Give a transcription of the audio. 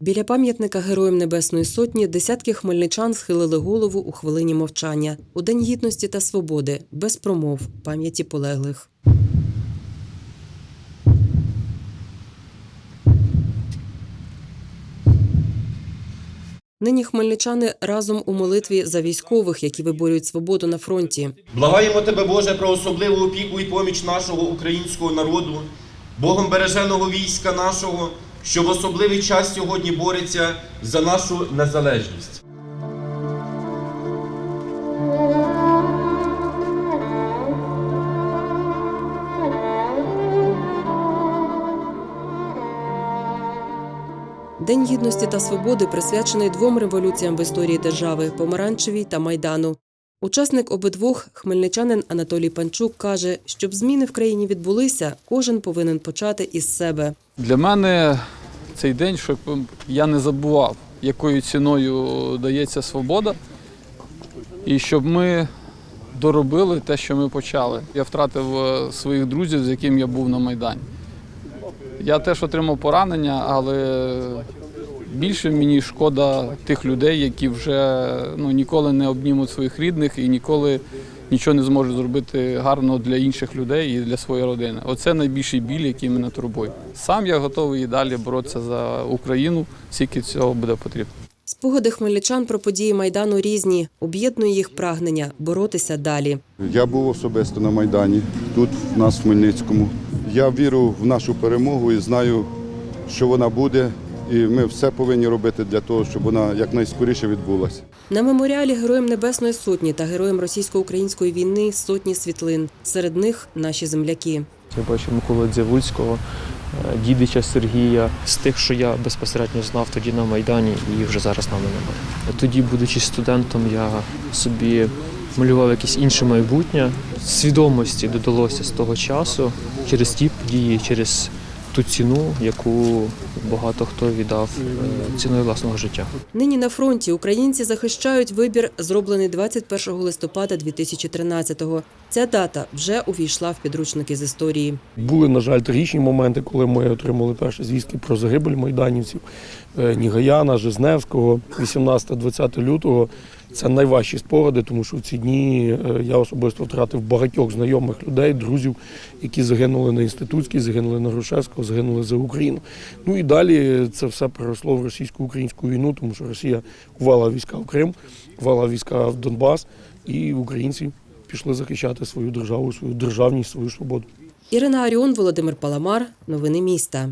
Біля пам'ятника Героям Небесної Сотні десятки хмельничан схилили голову у хвилині мовчання у День гідності та свободи, без промов пам'яті полеглих. Нині хмельничани разом у молитві за військових, які виборюють свободу на фронті. Благаємо тебе, Боже, про особливу опіку і поміч нашого українського народу, Богом береженого війська нашого, що в особливий час сьогодні бореться за нашу незалежність. День гідності та свободи присвячений двом революціям в історії держави помаранчевій та майдану. Учасник обидвох, хмельничанин Анатолій Панчук, каже, щоб зміни в країні відбулися, кожен повинен почати із себе. Для мене цей день, щоб я не забував, якою ціною дається свобода, і щоб ми доробили те, що ми почали. Я втратив е, своїх друзів, з яким я був на Майдані. Я теж отримав поранення, але більше мені шкода тих людей, які вже ну, ніколи не обнімуть своїх рідних і ніколи нічого не зможуть зробити гарно для інших людей і для своєї родини. Оце найбільший біль, який мене турбує. Сам я готовий і далі боротися за Україну, скільки цього буде потрібно. Спогади хмельничан про події майдану різні, об'єднує їх прагнення боротися далі. Я був особисто на Майдані, тут, в нас в Хмельницькому. Я вірю в нашу перемогу і знаю, що вона буде. І ми все повинні робити для того, щоб вона якнайскоріше відбулася. На меморіалі Героям Небесної Сотні та Героям російсько-української війни сотні світлин. Серед них наші земляки. Я бачив Миколи Дзявульського, е, дідича Сергія, з тих, що я безпосередньо знав тоді на Майдані і вже зараз нами немає. Тоді, будучи студентом, я собі малював якесь інше майбутнє. Свідомості додалося з того часу через ті події, через ту ціну, яку багато хто віддав е, ціною власного життя. Нині на фронті українці захищають вибір, зроблений 21 листопада 2013-го. Ця дата вже увійшла в підручники з історії. Були, на жаль, трагічні моменти, коли ми отримали перші звістки про загибель майданівців Е, Нігаяна, Жизневського, 18-20 лютого. Це найважчі спогади, тому що в ці дні е, я особисто втратив багатьох знайомих людей, друзів, які загинули на інститутській, загинули на Грушевського, загинули за Україну. Ну і далі це все переросло в російсько-українську війну, тому що Росія ввела війська в Крим, ввела війська в Донбас, і українці пішли захищати свою державу, свою державність, свою свободу. Ірина Аріон, Володимир Паламар. Новини міста.